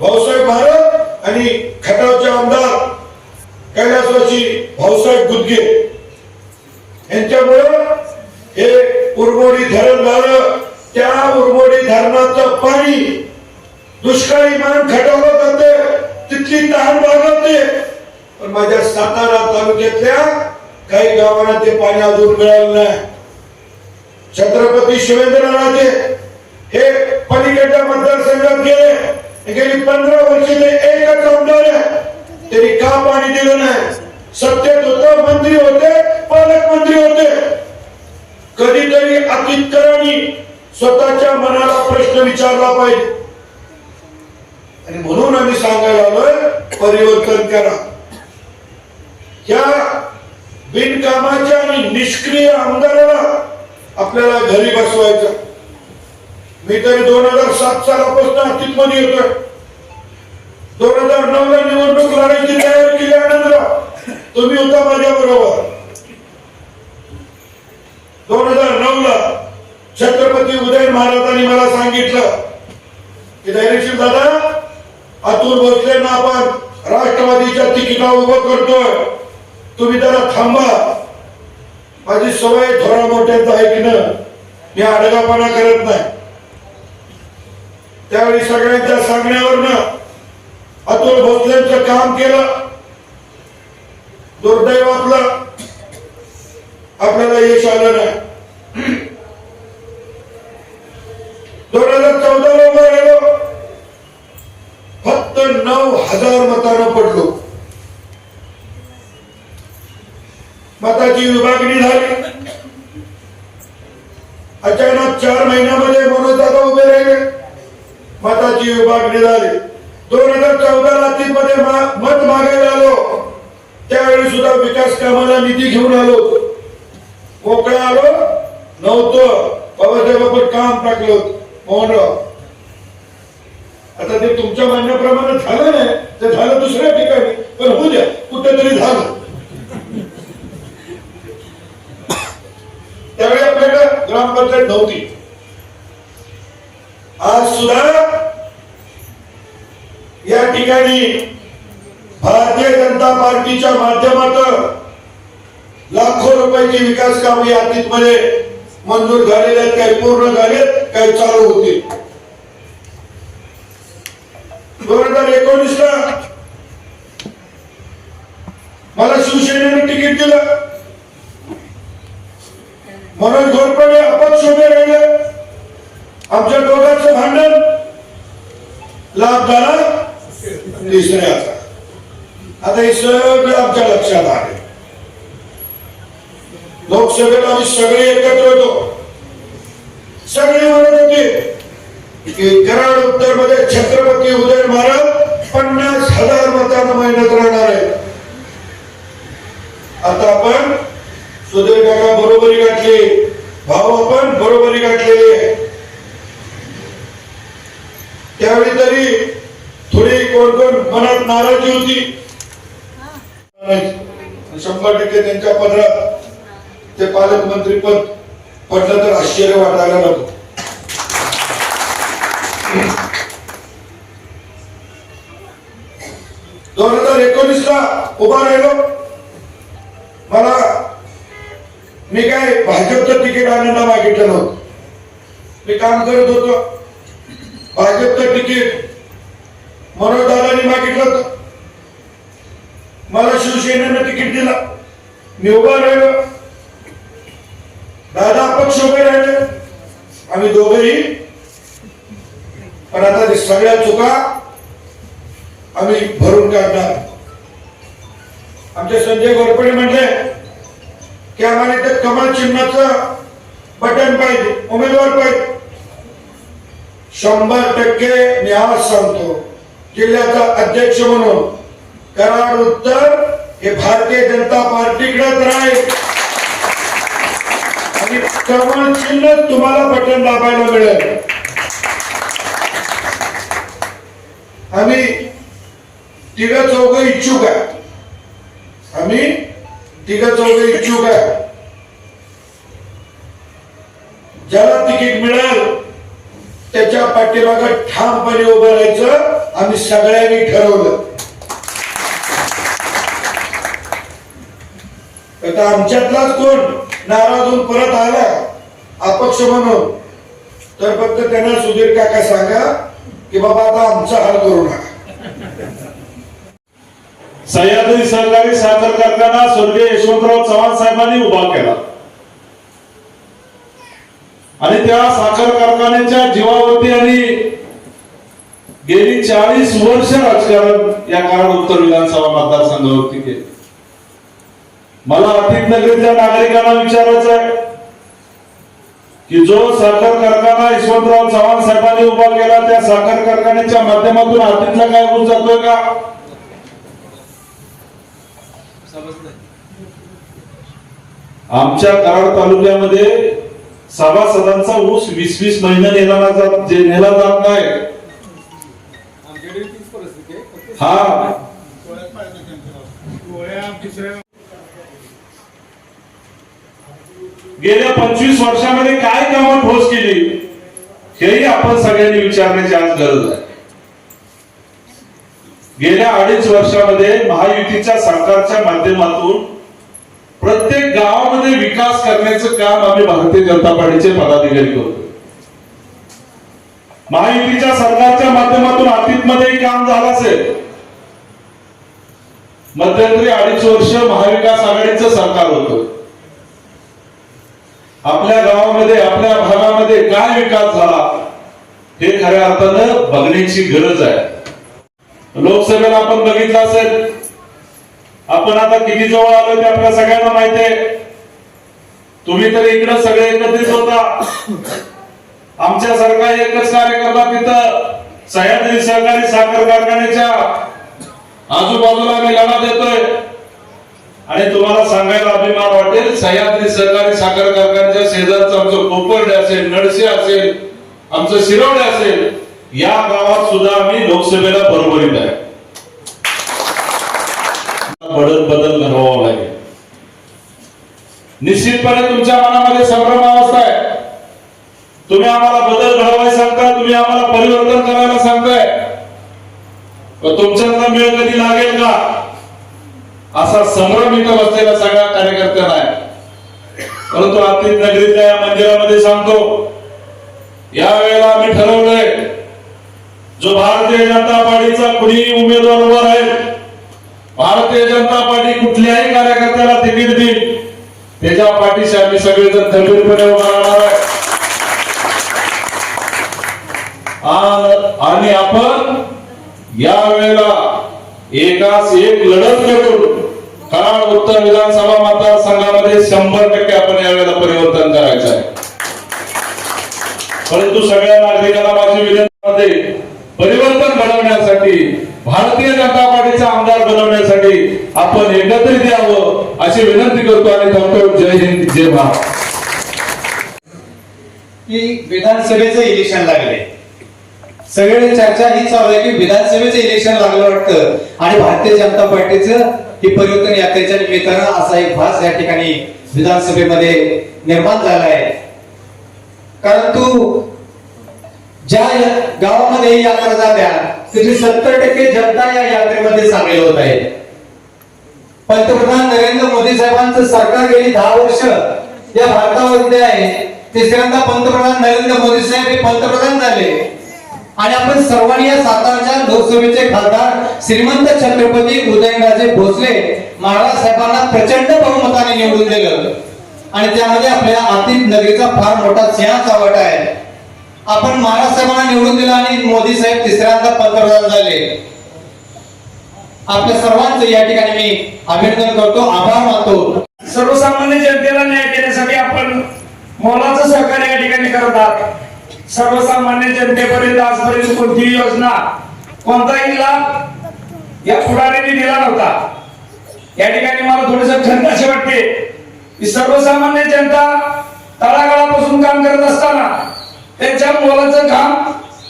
भाऊसाहेब भारत आणि खटावचे आमदार कैलासवासी भाऊसाहेब गुदगे. यांच्यामुळं हे उरमोडी धरण झालं. त्या उरमोडी धरणाचं पाणी दुष्काळी मान खटावलं जाते तिथली तहान भागवते. पण माझ्या सातारा तालुक्यातल्या काही गावांना ते पाणी अजून मिळालं नाही. छत्रपती शिवेंद्रराजे हे पलीकडच्या मतदारसंघात गेले. गेली पंधरा वर्ष ते एकच आमदार त्यांनी का पाणी दिलं नाही? सत्तेत होत मंत्री होते पालकमंत्री होते. कधीतरी अतितकरांनी स्वतःच्या मनाला प्रश्न विचारला पाहिजे. आणि म्हणून आम्ही सांगायला आलोय परिवर्तन करा. या बिनकामाच्या आणि निष्क्रिय आमदाराला आपल्याला घरी बसवायचं. मी तरी दोन हजार सात सालापासून अस्तित्वमध्ये येतोय. दोन हजार नऊ ला निवडणूक लढायची तयारी केली आनंदराव तुम्ही होता माझ्या बरोबर. दोन हजार नऊ ला छत्रपती उदय महाराजांनी मला सांगितलं की धैर्यशील दादा अतुल भोसलेंना आपण? राष्ट्रवादीच्या तिकिटा उभं करतोय. तुम्ही जरा थांबा. माझी सवय थोडा मोठ्याचं ऐकणं. मी आडगापणा करत नाही. त्यावेळी सगळ्यांच्या सांगण्यावरनं अतुल भोसलेंचं काम केलं. दुर्दैव आपलं. आपल्याला यश आलं नाही. दोन हजार चौदा ला उभं राहिलो. फक्त नऊ हजार मतानं पडलो. मताची विभागणी झाली. अचानक चार महिन्यामध्ये मनोज दादा उभे राहिले. मताची विभागणी झाली. दोन हजार चौदा मध्ये मत मागायला आलो. त्यावेळी सुद्धा विकास कामाला निधी घेऊन आलो मोकळा आलो. नव्हतो. बाबासाहेब आपण काम टाकलं. मोहनराव. आता ते तुमच्या म्हणण्याप्रमाणे झालं नाही. ते झालं दुसऱ्या ठिकाणी. पण होऊ द्या. कुठेतरी झालं. त्यावेळी आपल्याकडे ग्रामपंचायत नव्हती. आज सुद्धा या ठिकाणी भारतीय जनता पार्टीच्या माध्यमातून लाखो रुपयाची विकास कामे यादीत मध्ये मंजूर झालेले आहेत काही पूर्ण झालेत काही चालू होतील. दोन हजार एकोणीस ला मला शिवसेनेने तिकीट दिलं. म्हणून घोरपडे अपक्ष उभे राहिले. आमच्या दोघांचं भांडण लाभ झाला. तिसऱ्याचा आता. हे सगळं आमच्या लक्षात आले लोकसभेला आम्ही सगळे एकत्र होतो. सगळे म्हणत होते की कराड उत्तरमध्ये छत्रपती उदय महाराज पन्नास हजार मतांना मेहनत राहणार आहे आता आपण सुधीर काका बरोबरी गाठले. भाऊ आपण बरोबरी गाठलेली आहे. त्यावेळी तरी थोडी कोण कोण मनात नाराजी होती. शंभर टक्के त्यांच्या पदरात ते पालकमंत्री पद पडलं तर आश्चर्य वाटायला नको दोन हजार एकोणीस ला उभा राहिलो. मी काय भाजपचं तिकीट आणायला मागितलं नव्हतं. मी काम करत होतो. भाजपचं तिकीट मनोज दादानी मागितलं होतं. मला शिवसेनेनं तिकीट दिलं. मी उभा राहिलो. दादा अपक्ष उभे राहिले. आम्ही दोघेही. पण आता सगळ्या चुका आम्ही भरून काढणार. आमचे संजय गोरपडे म्हणले की आम्हाला इथे कमळ चिन्हाचं बटन पाहिजे उमेदवार पाहिजे. शंभर टक्के मी आज सांगतो. जिल्ह्याचा अध्यक्ष म्हणून कराड उत्तर हे भारतीय जनता पार्टीकडेच राहील. आणि कमळ चिन्ह तुम्हाला बटन दाबायला मिळेल. आम्ही तिघ चौघ इच्छुक आहे. आम्ही तिघ चौघ इच्छुक आहे ज्याला तिकीट मिळेल त्याच्या पाठीमाग ठामपणे उभं राहायचं आम्ही सगळ्यांनी ठरवलं. आता आमच्यातलाच कोण नाराज होऊन परत आला अपक्ष म्हणून तर फक्त त्यांना सुधीर काका सांगा की बाबा आता आमचा हाल करू नका. सह्याद्री सहकारी साखर कारखाना स्वर्गीय यशवंतराव चव्हाण साहेबांनी उभा केला. आणि त्या साखर कारखान्याच्या जीवावरती आणि गेली चाळीस वर्ष राजकारण या काळात उत्तर विधानसभा मतदारसंघावरती केले. मला अतिक नगरीतल्या नागरिकांना विचारायचं आहे की जो साखर कारखाना यशवंतराव चव्हाण साहेबांनी उभा केला त्या साखर कारखान्याच्या माध्यमातून हातीतला काय होऊन जातोय का? आमच्या कराड तालुक्यामध्ये सभासदांचा ऊस वीस वीस महिने नेला जात नेला जात नाही. हा. गेल्या पंचवीस वर्षामध्ये काय कामं ठोस केली? हेही आपण सगळ्यांनी विचारण्याची आज गरज आहे. गेल्या अडीच वर्षामध्ये महायुतीच्या सरकारच्या माध्यमातून प्रत्येक गावामध्ये विकास करण्याचं काम आम्ही भारतीय जनता पार्टीचे पदाधिकारी करतो. महायुतीच्या सरकारच्या माध्यमातून अतीतमध्येही काम झालं असेल. मध्यंतरी अडीच वर्ष महाविकास आघाडीचं सरकार होतं. आपल्या गावामध्ये आपल्या भागामध्ये काय विकास झाला हे खऱ्या अर्थानं बघण्याची गरज आहे. लोकसभेला आपण बघितलं असेल आपण आता किती जवळ आलो ते आपल्या सगळ्यांना माहिती आहे. तुम्ही तर इकडे सगळे एकत्रित होता. आमच्या सरकार एकच कार्यकर्ता तिथं सह्याद्री सहकारी साखर कारखान्याच्या आजूबाजूला आम्ही लढा देतोय. आणि तुम्हाला सांगायला अभिमान वाटेल सह्याद्री सहकारी साखर कारखान्याच्या शेजारचं आमचं कोपर्डे असेल नडसे असेल आमचं शिरवडे असेल या गावात सुद्धा आम्ही लोकसभेला बरोबरीत आहे. बदल बदल घडवावा लागेल. निश्चितपणे तुमच्या मनामध्ये संभ्रम अवस्था आहे तुम्ही आम्हाला बदल घडवायला सांगताय तुम्ही आम्हाला परिवर्तन करायला सांगताय. पण तुमच्यातला मेळ कधी लागेल का? असा संभ्रम इथं बसलेला सगळ्या कार्यकर्त्यांना आहे. परंतु आर्थिक नगरीतल्या या मंदिरामध्ये सांगतो या वेळेला आम्ही ठरवलंय जो भारतीय जनता पार्टीचा कुणी उमेदवार उभा राहील भारतीय जनता पार्टी कुठल्याही कार्यकर्त्याला तिकीट देईल. त्याच्या पाठीशी आम्ही सगळेजण खंबीरपणे उभा राहणार आहे आणि आपण या वेळेला एकाच एक लढत करून कराड उत्तर विधानसभा मतदारसंघामध्ये शंभर टक्के आपण यावेळेला परिवर्तन करायचं आहे. परंतु सगळ्या नागरिकांना माझी विनंती आहे, परिवर्तन घडवण्यासाठी भारतीय जनता पार्टीचा आमदार बनवण्यासाठी आपण एकत्रित यावं अशी विनंती करतो आणि थांबतो. जय हिंद जय भारत. की विधानसभेचं इलेक्शन लागले. सगळे चर्चा ही चालू आहे की विधानसभेचं इलेक्शन लागलं वाटतं. आणि भारतीय जनता पार्टीचं ही परिवर्तन यात्रेच्या निमित्तानं असा एक भास या ठिकाणी विधानसभेमध्ये निर्माण झाला आहे. परंतु ज्या गावामध्ये यात्रा झाल्या त्याची सत्तर टक्के जनता या यात्रेमध्ये सामील होत आहे. पंतप्रधान नरेंद्र मोदी साहेबांचं सरकार गेली दहा वर्ष या भारतामध्ये आहे. तिसऱ्यांदा पंतप्रधान नरेंद्र मोदी साहेब हे पंतप्रधान झाले. आणि आपण सर्वांनी या सातारच्या लोकसभेचे खासदार श्रीमंत छत्रपती उदयनराजे भोसले महाराज साहेबांना प्रचंड बहुमताने निवडून दिलं. आणि त्यामध्ये आपल्या आतिथ नगरीचा फार मोठा सिंहाचा वाटा आहे. आपण महाराज साहेबांना निवडून दिलं आणि मोदी साहेब तिसऱ्यांदा पंतप्रधान झाले. आपल्या सर्वांचं या ठिकाणी मी अभिनंदन करतो आभार मानतो. सर्वसामान्य जनतेला न्याय देण्यासाठी आपण मोलाचं सहकार्य या ठिकाणी करत आहात. सर्वसामान्य जनतेपर्यंत आजपर्यंत कोणतीही योजना कोणताही लाभ या पुढाऱ्यांनी दिला नव्हता. या ठिकाणी मला थोडस खंत असे वाटते की सर्वसामान्य जनता तळागाळापासून काम करत असताना त्यांच्या मोलाचं काम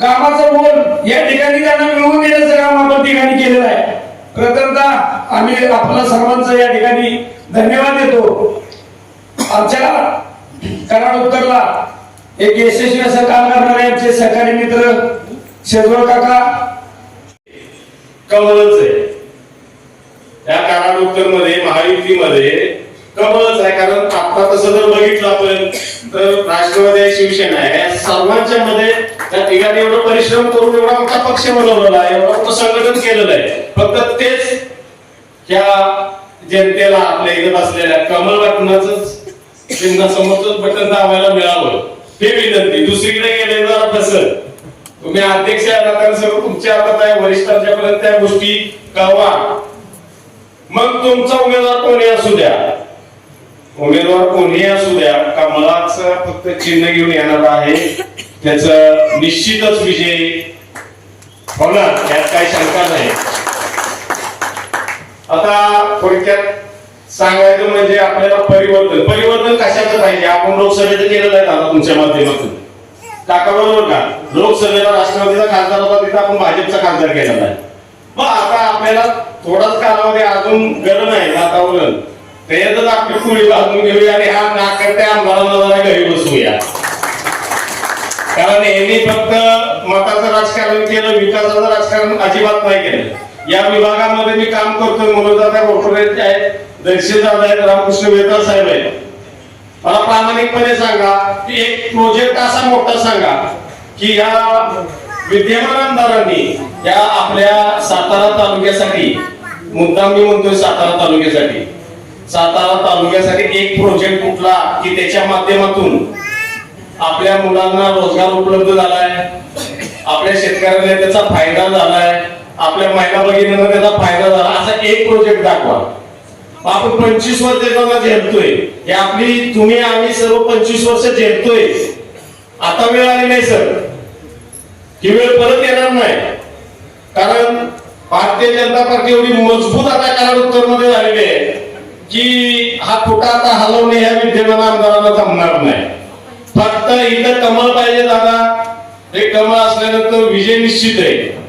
कामाचं मोल या ठिकाणी त्यांना मिळवून देण्याचं काम आपण ठिकाणी केलेलं आहे. प्रथमतः आम्ही आपलं सर्वांचं या ठिकाणी धन्यवाद देतो. आमच्या कराड उत्तरला एक यशस्वी असं काम करणारे आमचे सहकारी मित्र शेजवळ काका कमलच आहे. त्या कराड उत्तरमध्ये महायुतीमध्ये कमलच आहे कारण आता तसं जर बघितलं आपण तर राष्ट्रवादी शिवसेना आहे. सर्वांच्या मध्ये त्या ठिकाणी एवढं परिश्रम करून एवढा मोठा पक्ष बनवलेला आहे एवढं मोठं संघटन केलेलं आहे. फक्त तेच त्या जनतेला आपल्या इथं असलेल्या कमल बटनाच चिन्हासमोरच बटन दाबायला मिळावं. हे विनंती. दुसरीकडे गेले जरा फसत तुम्ही अध्यक्ष सर्व तुमच्या हातात आहे वरिष्ठांच्या पर्यंत त्या गोष्टी. कळवा. मग तुमचा उमेदवार कोणी असू द्या? उमेदवार कोणी असू द्या. कमलाचं फक्त चिन्ह घेऊन येणार आहे. त्याच निश्चितच विजय होणार त्यात काही शंका नाही. आता थोडक्यात सांगायचं म्हणजे आपल्याला परिवर्तन. परिवर्तन कशाचं पाहिजे? आपण लोकसभेचं केलेलं आहे आता तुमच्या माध्यमातून. काका बरोबर का लोकसभेला राष्ट्रवादीचा खासदार होता तिथं आपण भाजपचा खासदार केलेला आहे. मग आता आपल्याला थोडाच कालावधी अजून गरम आहे वातावरण. त्याच्यातच आपली पुढे बांधून घेऊया आणि हा नाकर्त्या आमदारांना जरा घरी बसवूया. कारण यांनी फक्त मताचं राजकारण केलं विकासाचं राजकारण अजिबात नाही केलं. या विभागामध्ये मी काम करतोय मनोजदादा कॉर्पोरेट आहेत दर्शनदादा आहेत रामकृष्ण वेताळ साहेब आहेत. मला प्रामाणिकपणे सांगा की एक प्रोजेक्ट असा मोठा सांगा की या विद्यमान आमदारांनी या आपल्या सातारा तालुक्यासाठी मुद्दाम मी म्हणतोय सातारा तालुक्यासाठी सातारा तालुक्यासाठी एक प्रोजेक्ट कुठला की त्याच्या माध्यमातून आपल्या मुलांना रोजगार उपलब्ध झालाय. आपल्या शेतकऱ्यांना त्याचा फायदा झालाय. आपल्या महिला भगिनींना त्याचा फायदा झाला. असा एक प्रोजेक्ट दाखवा. आपण पंचवीस वर्ष त्याला झेलतोय हे आपली तुम्ही आम्ही सर्व पंचवीस वर्ष झेलतोय आता वेळ आली नाही सर. ही वेळ परत येणार नाही. कारण भारतीय जनता पार्टी एवढी मजबूत आता कराड उत्तरमध्ये झालेली आहे की हा खोटा आता हलवणे ह्या विद्यमान आमदारांना जमणार नाही. फक्त इथं कमळ पाहिजे दादा. हे कमळ असल्यानंतर विजय निश्चित आहे.